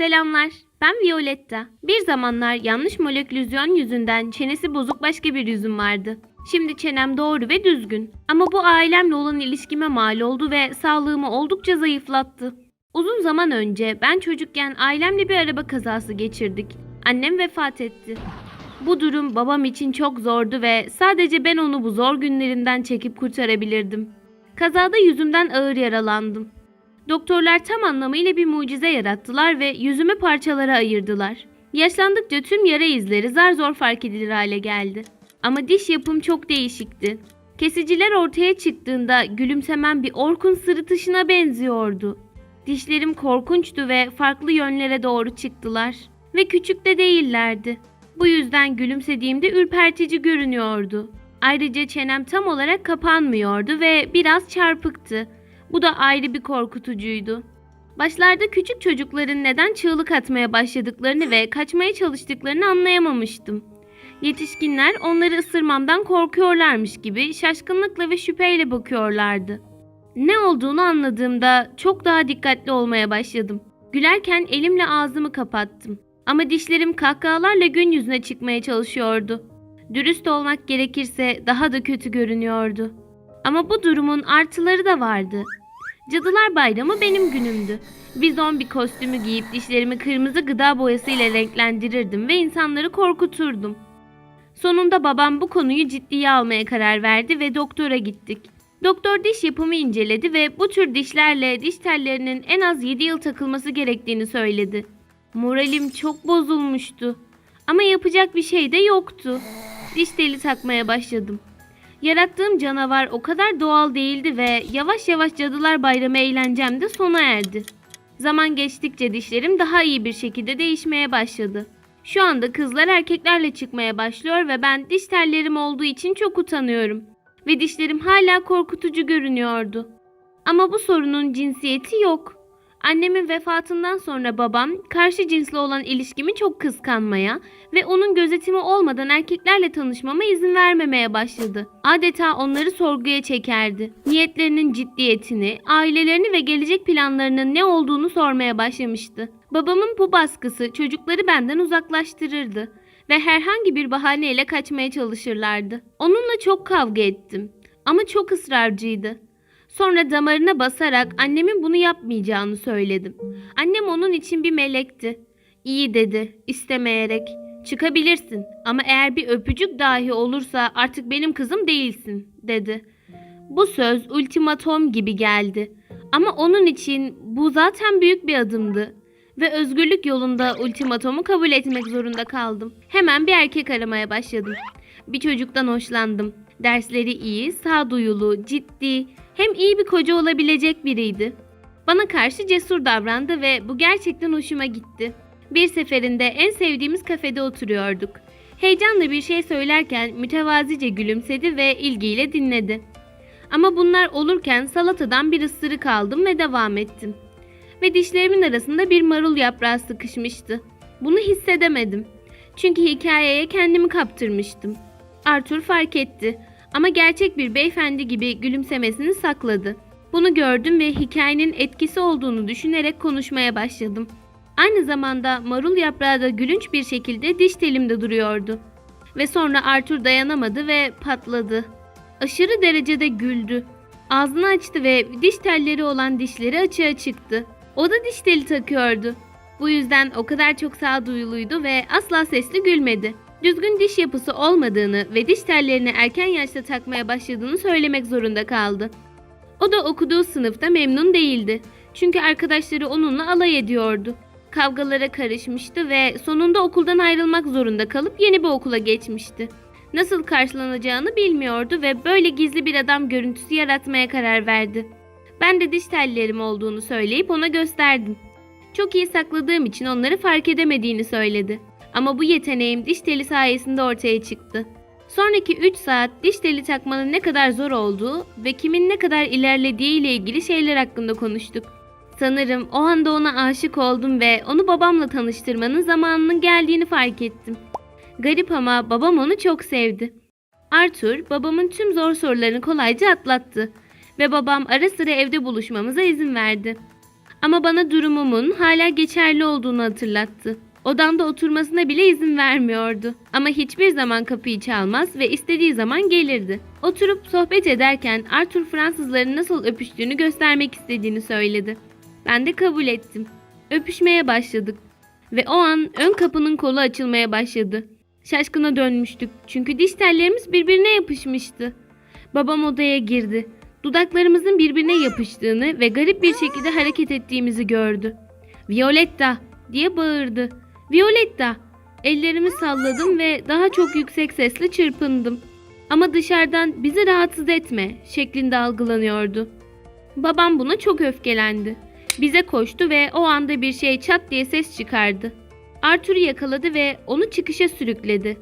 Selamlar. Ben Violetta. Bir zamanlar yanlış molekülizyon yüzünden çenesi bozuk başka bir yüzüm vardı. Şimdi çenem doğru ve düzgün. Ama bu ailemle olan ilişkime mal oldu ve sağlığımı oldukça zayıflattı. Uzun zaman önce ben çocukken ailemle bir araba kazası geçirdik. Annem vefat etti. Bu durum babam için çok zordu ve sadece ben onu bu zor günlerinden çekip kurtarabilirdim. Kazada yüzümden ağır yaralandım. Doktorlar tam anlamıyla bir mucize yarattılar ve yüzümü parçalara ayırdılar. Yaşlandıkça tüm yara izleri zar zor fark edilir hale geldi. Ama diş yapım çok değişikti. Kesiciler ortaya çıktığında gülümsemem bir orkun sırıtışına benziyordu. Dişlerim korkunçtu ve farklı yönlere doğru çıktılar. Ve küçük de değillerdi. Bu yüzden gülümsediğimde ürpertici görünüyordu. Ayrıca çenem tam olarak kapanmıyordu ve biraz çarpıktı. Bu da ayrı bir korkutucuydu. Başlarda küçük çocukların neden çığlık atmaya başladıklarını ve kaçmaya çalıştıklarını anlayamamıştım. Yetişkinler onları ısırmamdan korkuyorlarmış gibi şaşkınlıkla ve şüpheyle bakıyorlardı. Ne olduğunu anladığımda çok daha dikkatli olmaya başladım. Gülerken elimle ağzımı kapattım. Ama dişlerim kahkahalarla gün yüzüne çıkmaya çalışıyordu. Dürüst olmak gerekirse daha da kötü görünüyordu. Ama bu durumun artıları da vardı. Cadılar Bayramı benim günümdü. Bir zombi kostümü giyip dişlerimi kırmızı gıda boyasıyla renklendirirdim ve insanları korkuturdum. Sonunda babam bu konuyu ciddiye almaya karar verdi ve doktora gittik. Doktor diş yapımı inceledi ve bu tür dişlerle diş tellerinin en az 7 yıl takılması gerektiğini söyledi. Moralim çok bozulmuştu. Ama yapacak bir şey de yoktu. Diş teli takmaya başladım. Yarattığım canavar o kadar doğal değildi ve yavaş yavaş Cadılar Bayramı eğlencem de sona erdi. Zaman geçtikçe dişlerim daha iyi bir şekilde değişmeye başladı. Şu anda kızlar erkeklerle çıkmaya başlıyor ve ben diş tellerim olduğu için çok utanıyorum. Ve dişlerim hala korkutucu görünüyordu. Ama bu sorunun cinsiyeti yok. Annemin vefatından sonra babam karşı cinsle olan ilişkimi çok kıskanmaya ve onun gözetimi olmadan erkeklerle tanışmama izin vermemeye başladı. Adeta onları sorguya çekerdi. Niyetlerinin ciddiyetini, ailelerini ve gelecek planlarının ne olduğunu sormaya başlamıştı. Babamın bu baskısı çocukları benden uzaklaştırırdı ve herhangi bir bahaneyle kaçmaya çalışırlardı. Onunla çok kavga ettim ama çok ısrarcıydı. Sonra damarına basarak annemin bunu yapmayacağını söyledim. Annem onun için bir melekti. İyi dedi, istemeyerek. Çıkabilirsin ama eğer bir öpücük dahi olursa artık benim kızım değilsin, dedi. Bu söz ultimatom gibi geldi. Ama onun için bu zaten büyük bir adımdı. Ve özgürlük yolunda ultimatomu kabul etmek zorunda kaldım. Hemen bir erkek aramaya başladım. Bir çocuktan hoşlandım. Dersleri iyi, sağduyulu, ciddi, hem iyi bir koca olabilecek biriydi. Bana karşı cesur davrandı ve bu gerçekten hoşuma gitti. Bir seferinde en sevdiğimiz kafede oturuyorduk. Heyecanla bir şey söylerken mütevazice gülümsedi ve ilgiyle dinledi. Ama bunlar olurken salatadan bir ısırık aldım ve devam ettim. Ve dişlerimin arasında bir marul yaprağı sıkışmıştı. Bunu hissedemedim. Çünkü hikayeye kendimi kaptırmıştım. Arthur fark etti ama gerçek bir beyefendi gibi gülümsemesini sakladı. Bunu gördüm ve hikayenin etkisi olduğunu düşünerek konuşmaya başladım. Aynı zamanda marul yaprağı da gülünç bir şekilde diş telimde duruyordu. Ve sonra Arthur dayanamadı ve patladı. Aşırı derecede güldü. Ağzını açtı ve diş telleri olan dişleri açığa çıktı. O da diş teli takıyordu. Bu yüzden o kadar çok sağduyuluydu ve asla sesli gülmedi. Düzgün diş yapısı olmadığını ve diş tellerini erken yaşta takmaya başladığını söylemek zorunda kaldı. O da okuduğu sınıfta memnun değildi. Çünkü arkadaşları onunla alay ediyordu. Kavgalara karışmıştı ve sonunda okuldan ayrılmak zorunda kalıp yeni bir okula geçmişti. Nasıl karşılanacağını bilmiyordu ve böyle gizli bir adam görüntüsü yaratmaya karar verdi. Ben de diş tellerim olduğunu söyleyip ona gösterdim. Çok iyi sakladığım için onları fark edemediğini söyledi. Ama bu yeteneğim diş teli sayesinde ortaya çıktı. Sonraki 3 saat diş teli takmanın ne kadar zor olduğu ve kimin ne kadar ilerlediği ile ilgili şeyler hakkında konuştuk. Sanırım o anda ona aşık oldum ve onu babamla tanıştırmanın zamanının geldiğini fark ettim. Garip ama babam onu çok sevdi. Arthur babamın tüm zor sorularını kolayca atlattı ve babam ara sıra evde buluşmamıza izin verdi. Ama bana durumumun hala geçerli olduğunu hatırlattı. Odamda oturmasına bile izin vermiyordu. Ama hiçbir zaman kapıyı çalmaz ve istediği zaman gelirdi. Oturup sohbet ederken Arthur Fransızların nasıl öpüştüğünü göstermek istediğini söyledi. Ben de kabul ettim. Öpüşmeye başladık. Ve o an ön kapının kolu açılmaya başladı. Şaşkına dönmüştük çünkü diş tellerimiz birbirine yapışmıştı. Babam odaya girdi. Dudaklarımızın birbirine yapıştığını ve garip bir şekilde hareket ettiğimizi gördü. Violetta diye bağırdı. Violetta! Ellerimi salladım ve daha çok yüksek sesle çırpındım. Ama dışarıdan bizi rahatsız etme şeklinde algılanıyordu. Babam buna çok öfkelendi. Bize koştu ve o anda bir şey çat diye ses çıkardı. Arthur'u yakaladı ve onu çıkışa sürükledi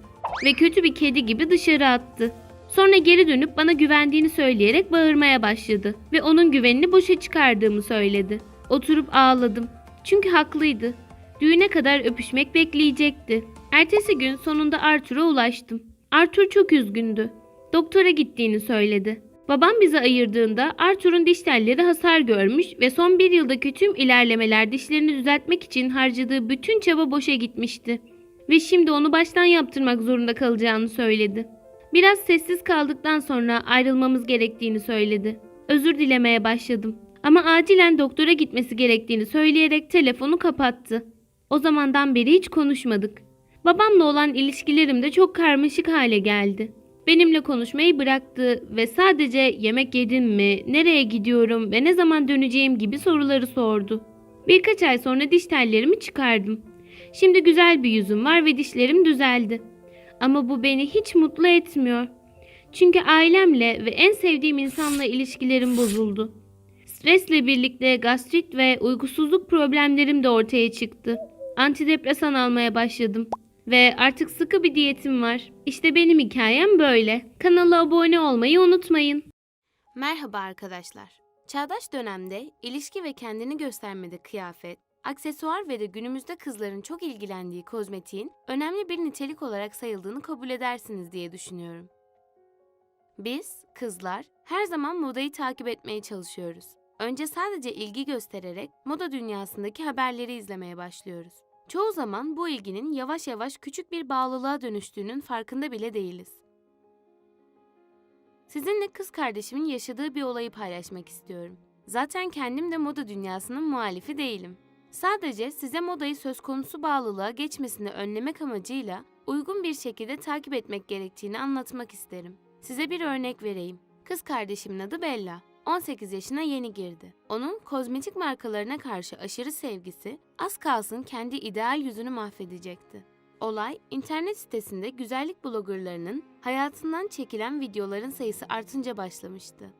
ve kötü bir kedi gibi dışarı attı. Sonra geri dönüp bana güvendiğini söyleyerek bağırmaya başladı ve onun güvenini boşa çıkardığımı söyledi. Oturup ağladım. Çünkü haklıydı. Düğüne kadar öpüşmek bekleyecekti. Ertesi gün sonunda Arthur'a ulaştım. Arthur çok üzgündü. Doktora gittiğini söyledi. Babam bizi ayırdığında Arthur'un diş telleri hasar görmüş ve son bir yıldaki tüm ilerlemeler dişlerini düzeltmek için harcadığı bütün çaba boşa gitmişti. Ve şimdi onu baştan yaptırmak zorunda kalacağını söyledi. Biraz sessiz kaldıktan sonra ayrılmamız gerektiğini söyledi. Özür dilemeye başladım. Ama acilen doktora gitmesi gerektiğini söyleyerek telefonu kapattı. O zamandan beri hiç konuşmadık. Babamla olan ilişkilerim de çok karmaşık hale geldi. Benimle konuşmayı bıraktı ve sadece yemek yedim mi, nereye gidiyorum ve ne zaman döneceğim gibi soruları sordu. Birkaç ay sonra diş tellerimi çıkardım. Şimdi güzel bir yüzüm var ve dişlerim düzeldi. Ama bu beni hiç mutlu etmiyor. Çünkü ailemle ve en sevdiğim insanla ilişkilerim bozuldu. Stresle birlikte gastrit ve uykusuzluk problemlerim de ortaya çıktı. Antidepresan almaya başladım. Ve artık sıkı bir diyetim var. İşte benim hikayem böyle. Kanala abone olmayı unutmayın. Merhaba arkadaşlar. Çağdaş dönemde ilişki ve kendini göstermede kıyafet, aksesuar ve de günümüzde kızların çok ilgilendiği kozmetiğin önemli bir nitelik olarak sayıldığını kabul edersiniz diye düşünüyorum. Biz, kızlar, her zaman modayı takip etmeye çalışıyoruz. Önce sadece ilgi göstererek moda dünyasındaki haberleri izlemeye başlıyoruz. Çoğu zaman bu ilginin yavaş yavaş küçük bir bağlılığa dönüştüğünün farkında bile değiliz. Sizinle kız kardeşimin yaşadığı bir olayı paylaşmak istiyorum. Zaten kendim de moda dünyasının muhalifi değilim. Sadece size modayı söz konusu bağlılığa geçmesini önlemek amacıyla uygun bir şekilde takip etmek gerektiğini anlatmak isterim. Size bir örnek vereyim. Kız kardeşimin adı Bella. 18 yaşına yeni girdi. Onun kozmetik markalarına karşı aşırı sevgisi az kalsın kendi ideal yüzünü mahvedecekti. Olay, internet sitesinde güzellik bloggerlarının hayatından çekilen videoların sayısı artınca başlamıştı.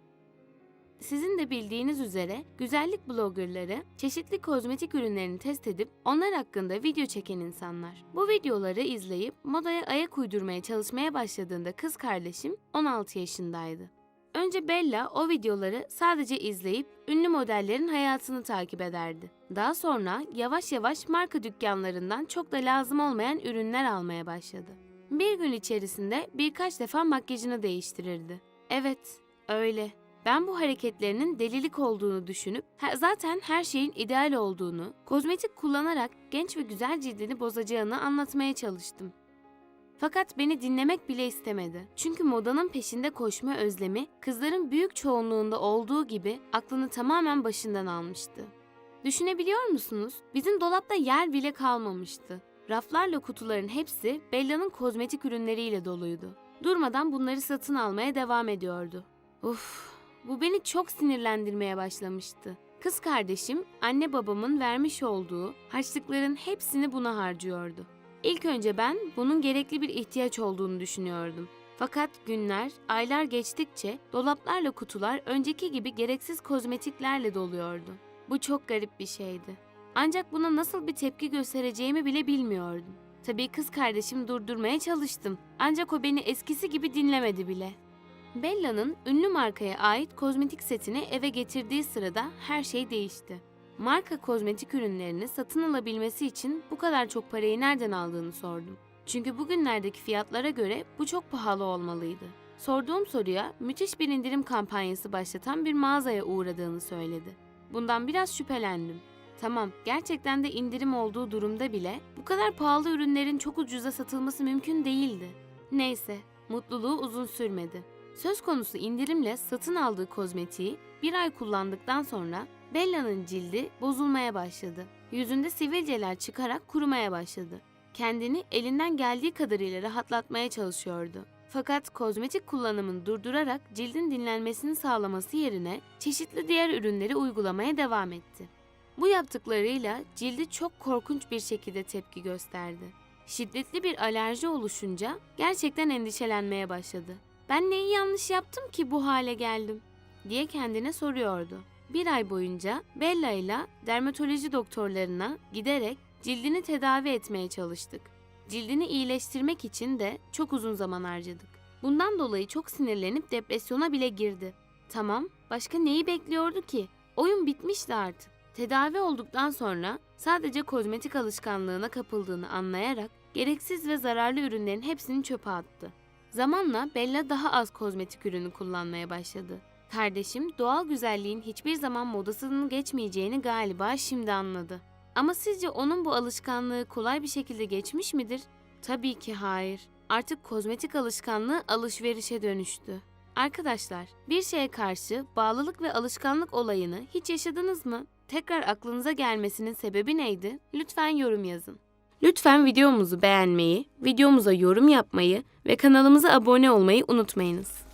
Sizin de bildiğiniz üzere güzellik bloggerları çeşitli kozmetik ürünlerini test edip onlar hakkında video çeken insanlar. Bu videoları izleyip modaya ayak uydurmaya çalışmaya başladığında kız kardeşim 16 yaşındaydı. Önce Bella o videoları sadece izleyip ünlü modellerin hayatını takip ederdi. Daha sonra yavaş yavaş marka dükkanlarından çok da lazım olmayan ürünler almaya başladı. Bir gün içerisinde birkaç defa makyajını değiştirirdi. Evet, öyle. Ben bu hareketlerinin delilik olduğunu düşünüp zaten her şeyin ideal olduğunu, kozmetik kullanarak genç ve güzel cildini bozacağını anlatmaya çalıştım. Fakat beni dinlemek bile istemedi. Çünkü modanın peşinde koşma özlemi kızların büyük çoğunluğunda olduğu gibi aklını tamamen başından almıştı. Düşünebiliyor musunuz? Bizim dolapta yer bile kalmamıştı. Raflarla kutuların hepsi Bella'nın kozmetik ürünleriyle doluydu. Durmadan bunları satın almaya devam ediyordu. Uf, bu beni çok sinirlendirmeye başlamıştı. Kız kardeşim anne babamın vermiş olduğu harçlıkların hepsini buna harcıyordu. İlk önce ben bunun gerekli bir ihtiyaç olduğunu düşünüyordum. Fakat günler, aylar geçtikçe dolaplarla kutular önceki gibi gereksiz kozmetiklerle doluyordu. Bu çok garip bir şeydi. Ancak buna nasıl bir tepki göstereceğimi bile bilmiyordum. Tabii kız kardeşim durdurmaya çalıştım. Ancak o beni eskisi gibi dinlemedi bile. Bella'nın ünlü markaya ait kozmetik setini eve getirdiği sırada her şey değişti. Marka kozmetik ürünlerini satın alabilmesi için bu kadar çok parayı nereden aldığını sordum. Çünkü bugünlerdeki fiyatlara göre bu çok pahalı olmalıydı. Sorduğum soruya müthiş bir indirim kampanyası başlatan bir mağazaya uğradığını söyledi. Bundan biraz şüphelendim. Tamam, gerçekten de indirim olduğu durumda bile bu kadar pahalı ürünlerin çok ucuza satılması mümkün değildi. Neyse, mutluluğu uzun sürmedi. Söz konusu indirimle satın aldığı kozmetiği bir ay kullandıktan sonra Bella'nın cildi bozulmaya başladı. Yüzünde sivilceler çıkarak kurumaya başladı. Kendini elinden geldiği kadarıyla rahatlatmaya çalışıyordu. Fakat kozmetik kullanımını durdurarak cildin dinlenmesini sağlaması yerine çeşitli diğer ürünleri uygulamaya devam etti. Bu yaptıklarıyla cildi çok korkunç bir şekilde tepki gösterdi. Şiddetli bir alerji oluşunca gerçekten endişelenmeye başladı. Ben neyi yanlış yaptım ki bu hale geldim? diye kendine soruyordu. Bir ay boyunca Bella ile dermatoloji doktorlarına giderek cildini tedavi etmeye çalıştık. Cildini iyileştirmek için de çok uzun zaman harcadık. Bundan dolayı çok sinirlenip depresyona bile girdi. Tamam, başka neyi bekliyordu ki? Oyun bitmişti artık. Tedavi olduktan sonra sadece kozmetik alışkanlığına kapıldığını anlayarak gereksiz ve zararlı ürünlerin hepsini çöpe attı. Zamanla Bella daha az kozmetik ürünü kullanmaya başladı. Kardeşim doğal güzelliğin hiçbir zaman modasını geçmeyeceğini galiba şimdi anladı. Ama sizce onun bu alışkanlığı kolay bir şekilde geçmiş midir? Tabii ki hayır. Artık kozmetik alışkanlığı alışverişe dönüştü. Arkadaşlar, bir şeye karşı bağlılık ve alışkanlık olayını hiç yaşadınız mı? Tekrar aklınıza gelmesinin sebebi neydi? Lütfen yorum yazın. Lütfen videomuzu beğenmeyi, videomuza yorum yapmayı ve kanalımıza abone olmayı unutmayınız.